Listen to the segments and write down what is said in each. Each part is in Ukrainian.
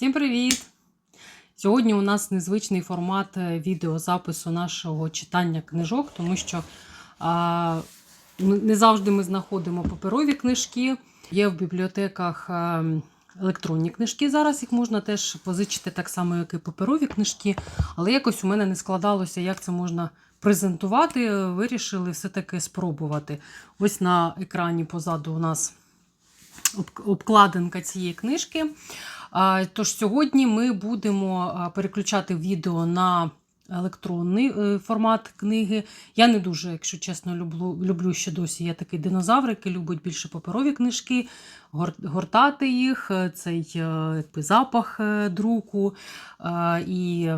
Всім привіт! Сьогодні у нас незвичний формат е, відеозапису нашого читання книжок, тому що а, не завжди ми знаходимо паперові книжки. Є в бібліотеках а, електронні книжки. Зараз їх можна теж позичити так само, як і паперові книжки. Але якось у мене не складалося, як це можна презентувати. Вирішили все-таки спробувати. Ось на екрані позаду у нас обкладинка цієї книжки. Тож сьогодні ми будемо переключати відео на електронний е, формат книги. Я не дуже, якщо чесно, люблю, люблю ще досі. Я такий динозавр, який любить більше паперові книжки, гортати їх, е, цей е, якби, запах друку і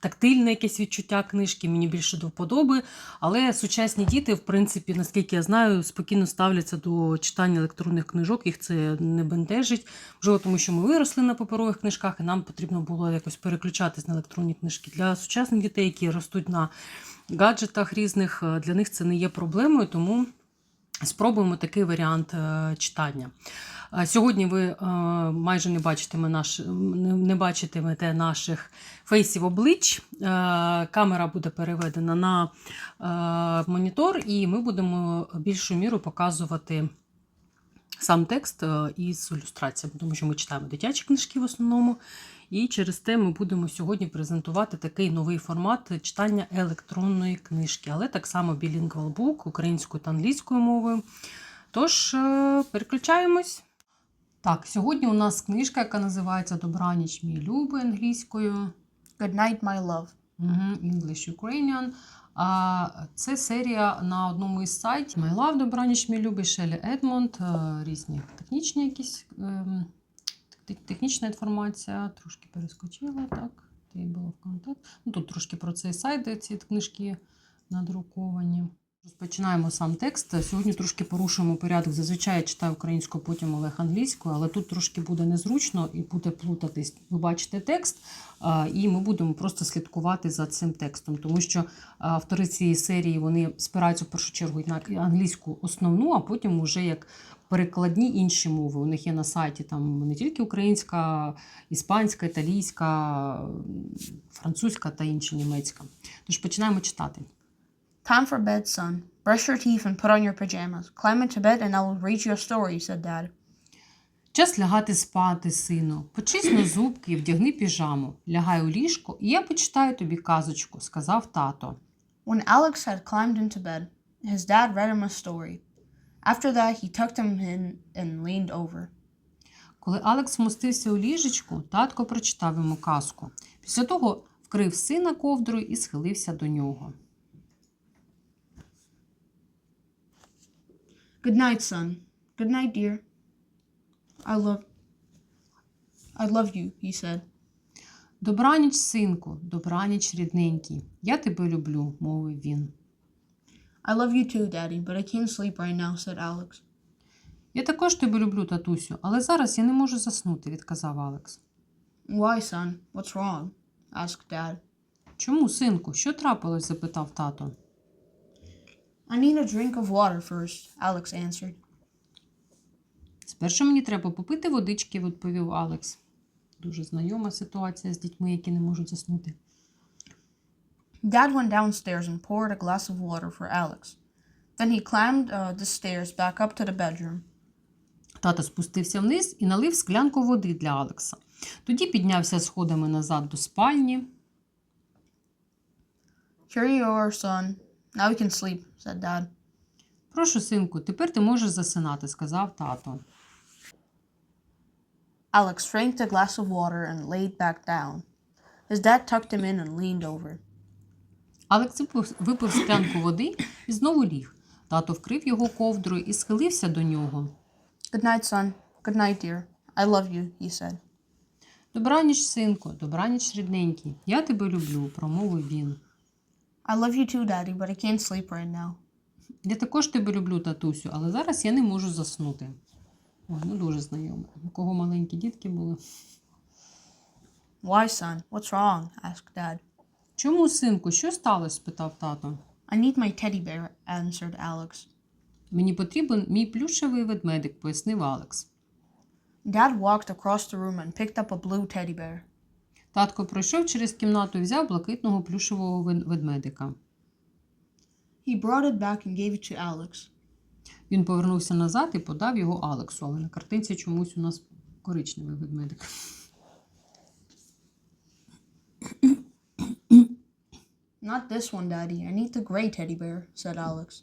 тактильне якесь відчуття книжки, мені більше до вподоби. Але сучасні діти, в принципі, наскільки я знаю, спокійно ставляться до читання електронних книжок, їх це не бентежить. Можливо, тому що ми виросли на паперових книжках, і нам потрібно було якось переключатись на електронні книжки. Для сучасних дітей, які ростуть на гаджетах різних, для них це не є проблемою, тому спробуємо такий варіант е, читання. Сьогодні ви е, майже не бачитиме наш, не, бачитимете наших фейсів облич. Е, Камера буде переведена на монітор, і ми будемо більшу міру показувати сам текст із ілюстраціями, тому що ми читаємо дитячі книжки в основному. І через те ми будемо сьогодні презентувати такий новий формат читання електронної книжки, але так само bilingual book українською та англійською мовою. Тож, е, переключаємось. Так, сьогодні у нас книжка, яка називається Добраніч, мій любий англійською. Good night, my love. English Ukrainian. А це серія на одному із сайтів My Love, Добраніч, мій любий, Шелі Едмонд, е, різні технічні якісь ем, технічна інформація. Трошки перескочила, так. Table of content. Ну, тут трошки про цей сайт, де ці книжки надруковані. Розпочинаємо сам текст. Сьогодні трошки порушуємо порядок. Зазвичай я читаю українською, потім Олег англійською, але тут трошки буде незручно і буде плутатись. Ви бачите текст, і ми будемо просто слідкувати за цим текстом, тому що автори цієї серії вони спираються в першу чергу на англійську основну, а потім вже як перекладні інші мови. У них є на сайті там не тільки українська, іспанська, італійська, французька та інша німецька. Тож починаємо читати. Time for bed, son. Brush your teeth and put on your pajamas. Climb into bed and I will read you a story, said Dad. Час лягати спати, сину. Почисну зубки і вдягни піжаму. Лягай у ліжко, і я почитаю тобі казочку, сказав тато. When Alex had climbed into bed, his dad read him a story. After that, he tucked him in and leaned over. Коли Алекс вмостився у ліжечку, татко прочитав йому казку. Після того вкрив сина ковдрою і схилився до нього. Good night, son. Good night, dear. I love. I love you, he said. Добраніч, синку, добраніч, рідненький. Я тебе люблю, мовив він. I love you too, Daddy, but I can't sleep right now, said Alex. Я також тебе люблю, татусю, але зараз я не можу заснути, відказав Алекс. Why, son? What's wrong? asked Dad. Чому, синку? Що трапилось? запитав тато. I need a drink of water first, Alex answered. Спершу мені треба попити водички, відповів Алекс. Дуже знайома ситуація з дітьми, які не можуть заснути. Dad went downstairs and poured a glass of water for Alex. Then he climbed uh, the stairs back up to the bedroom. Тато спустився вниз і налив склянку води для Алекса. Тоді піднявся сходами назад до спальні. Here you are, son. Now we can sleep, said Dad. Прошу, синку, тепер ти можеш засинати, сказав тато. Alex drank the glass of water and laid back down. His dad tucked him in and leaned over. Алекс випив, склянку води і знову ліг. Тато вкрив його ковдрою і схилився до нього. Good night, son. Good night, dear. I love you, he said. Добраніч, синку, добраніч, рідненький. Я тебе люблю, промовив він. I love you too, Daddy, but I can't sleep right now. Я також тебе люблю, татусю, але зараз я не можу заснути. Ой, ну дуже знайомо. У кого маленькі дітки були. Why, son? What's wrong? asked Dad. Чому, синку, що сталося? спитав тато. I need my teddy bear, answered Alex. Мені потрібен мій плюшевий ведмедик, пояснив Алекс. Dad walked across the room and picked up a blue teddy bear. Татко пройшов через кімнату і взяв блакитного плюшевого ведмедика. He brought it back and gave it to Alex. Він повернувся назад і подав його Алексу, але на картинці чомусь у нас коричневий ведмедик. Not this one, Daddy. I need the gray teddy bear, said Alex.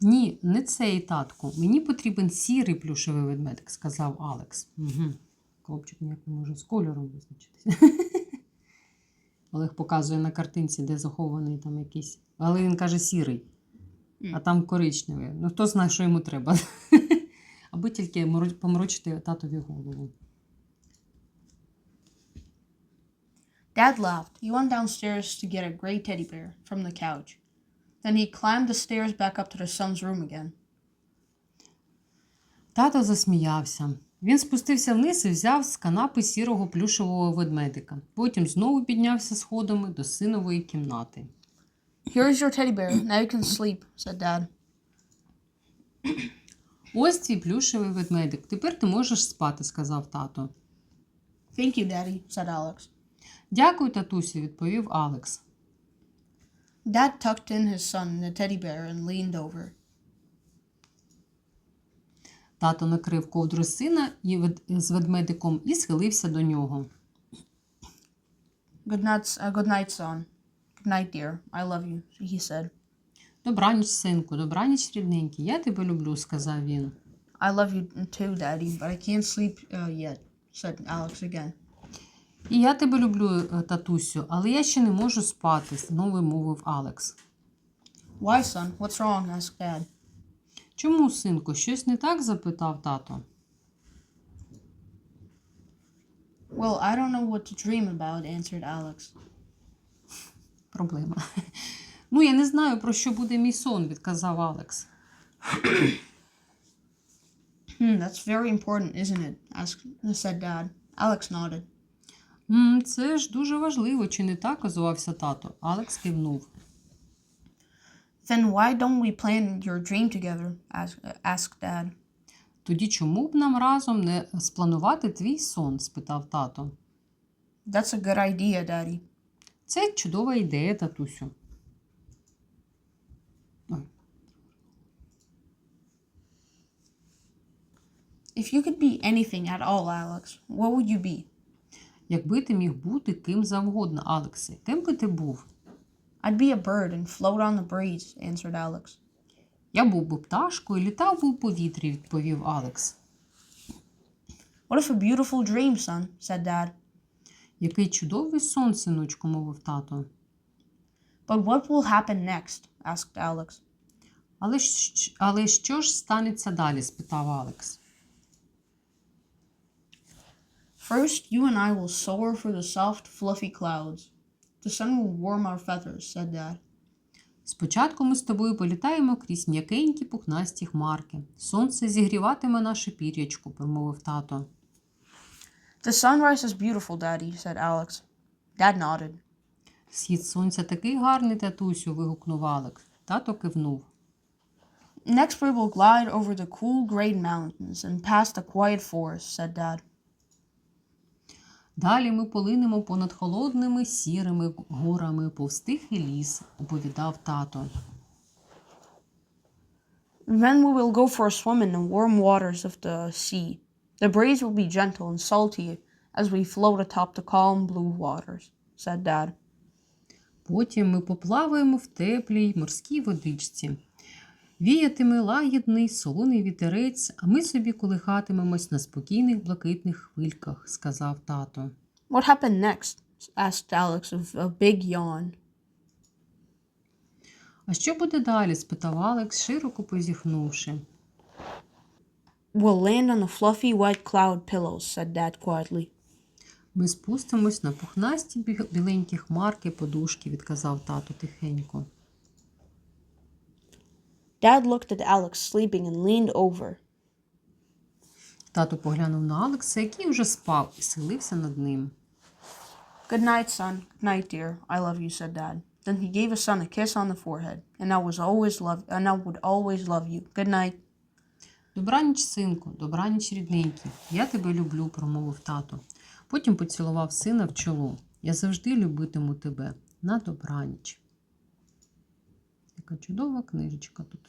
Ні, не цей татку. Мені потрібен сірий плюшевий ведмедик, сказав Алекс. Угу. Хлопчик ніяк не може з кольором визначитися. Олег показує на картинці, де захований там якийсь. Але він каже сірий, а там коричневий. Ну хто знає, що йому треба. Аби тільки моро- поморочити татові голову. Dad laughed. He went downstairs to get a gray teddy bear from the couch. Then he climbed the stairs back up to the son's room again. Тато засміявся. Він спустився вниз і взяв з канапи сірого плюшевого ведмедика. Потім знову піднявся сходами до синової кімнати. Here's your teddy bear. Now you can sleep, said Dad. Ось твій плюшевий ведмедик. Тепер ти можеш спати, сказав тато. Thank you, Daddy, said Alex. Дякую, татусю, відповів Алекс. Dad tucked in his son in the teddy bear and leaned over. Тато накрив ковдру сина з ведмедиком і схилився до нього. Good night, uh, good night, son. Good night, dear. I love you, he said. Добраніч, синку, добраніч, рідненький. Я тебе люблю, сказав він. I love you too, Daddy, but I can't sleep uh, yet, said Alex again. І я тебе люблю, е, татусю, але я ще не можу спати, знову мовив Алекс. Why, son? What's wrong? asked Dad. Чому, синку, щось не так? запитав тато. Well, I don't know what to dream about, answered Alex. Проблема. Ну, я не знаю, про що буде мій сон, відказав Алекс. Hmm, that's very important, isn't it? asked said Dad. Alex nodded. «М, це ж дуже важливо, чи не так? озвався тато. Алекс кивнув. Then why don't we plan your dream together? asked Dad. Тоді чому б нам разом не спланувати твій сон? спитав тато. That's a good idea, Daddy. Це чудова ідея, татусю. If you could be anything at all, Alex, what would you be? Якби ти міг бути ким завгодно, Алексе, ким би ти був? I'd be a bird and float on the breeze, answered Alex. Я був би пташкою, літав би у повітрі, відповів Алекс. What if a beautiful dream, son? said Dad. Який чудовий сон, синочку, мовив тато. But what will happen next? asked Alex. Але, але що ж станеться далі? спитав Алекс. First, you and I will soar through the soft, fluffy clouds. The sun will warm our feathers, said Dad. Спочатку ми з тобою політаємо крізь м'якенькі пухнасті хмарки. Сонце зігріватиме наше пір'ячко, промовив тато. The sunrise is beautiful, Daddy, said Alex. Dad nodded. Схід сонця такий гарний, татусю, вигукнув Алекс. Тато кивнув. Next, we will glide over the cool, great mountains and past the quiet forest, said Dad. Далі ми полинемо понад холодними сірими горами повз тихий ліс, оповідав тато. Then we will go for a swim in the warm waters of the sea. The breeze will be gentle and salty as we float atop the calm blue waters, said Dad. Потім ми поплаваємо в теплій морській водичці. Віятиме лагідний солоний вітерець, а ми собі колихатимемось на спокійних блакитних хвильках, сказав тато. What happened next? asked Alex with a big yawn. А що буде далі? спитав Алекс, широко позіхнувши. We'll land on the fluffy white cloud pillows, said Dad quietly. Ми спустимось на пухнасті біленькі хмарки подушки, відказав тато тихенько. Dad looked at Alex sleeping and leaned over. Тато поглянув на Алекса, який вже спав, і схилився над ним. Good night, son. Good night, dear. I love you, said Dad. Then he gave his son a kiss on the forehead, and I was always love and I would always love you. Good night. Добраніч, синку, добраніч, рідненький. Я тебе люблю, промовив тато. Потім поцілував сина в чоло. Я завжди любитиму тебе. На добраніч. Яка чудова книжечка тут.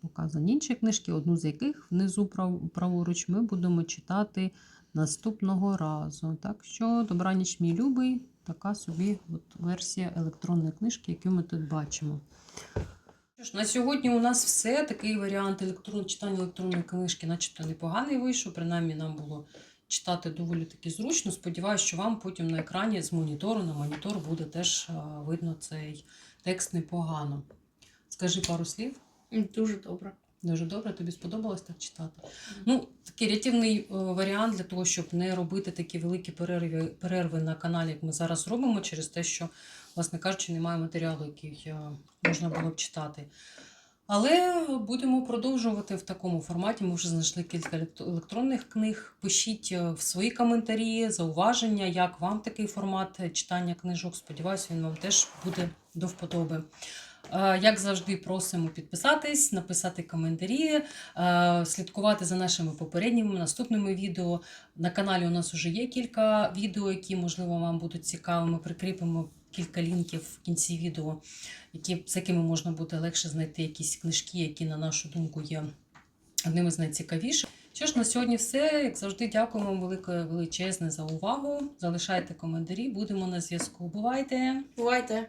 Показані інші книжки, одну з яких внизу прав- праворуч ми будемо читати наступного разу. Так що, добраніч, мій любий, така собі от версія електронної книжки, яку ми тут бачимо. На сьогодні у нас все. Такий варіант електрон... читання електронної книжки, начебто непоганий вийшов. Принаймні нам було читати доволі таки зручно. Сподіваюсь, що вам потім на екрані з монітору на монітор буде теж видно цей текст непогано. Скажи пару слів. Дуже добре. Дуже добре, тобі сподобалось так читати. Ну, такий рятівний е, варіант для того, щоб не робити такі великі перерви, перерви на каналі, як ми зараз робимо, через те, що, власне кажучи, немає матеріалу, який е, можна було б читати. Але будемо продовжувати в такому форматі. Ми вже знайшли кілька електронних книг. Пишіть е, в свої коментарі, зауваження, як вам такий формат читання книжок. Сподіваюся, він вам теж буде до вподоби. Е, Як завжди, просимо підписатись, написати коментарі, е, слідкувати за нашими попередніми наступними відео. На каналі у нас вже є кілька відео, які, можливо, вам будуть цікавими. Прикріпимо кілька лінків в кінці відео, які, з якими можна буде легше знайти якісь книжки, які, на нашу думку, є одними з найцікавіших. Що ж, на сьогодні все. Як завжди, дякуємо вам велике величезне за увагу. Залишайте коментарі, будемо на зв'язку. Бувайте! Бувайте.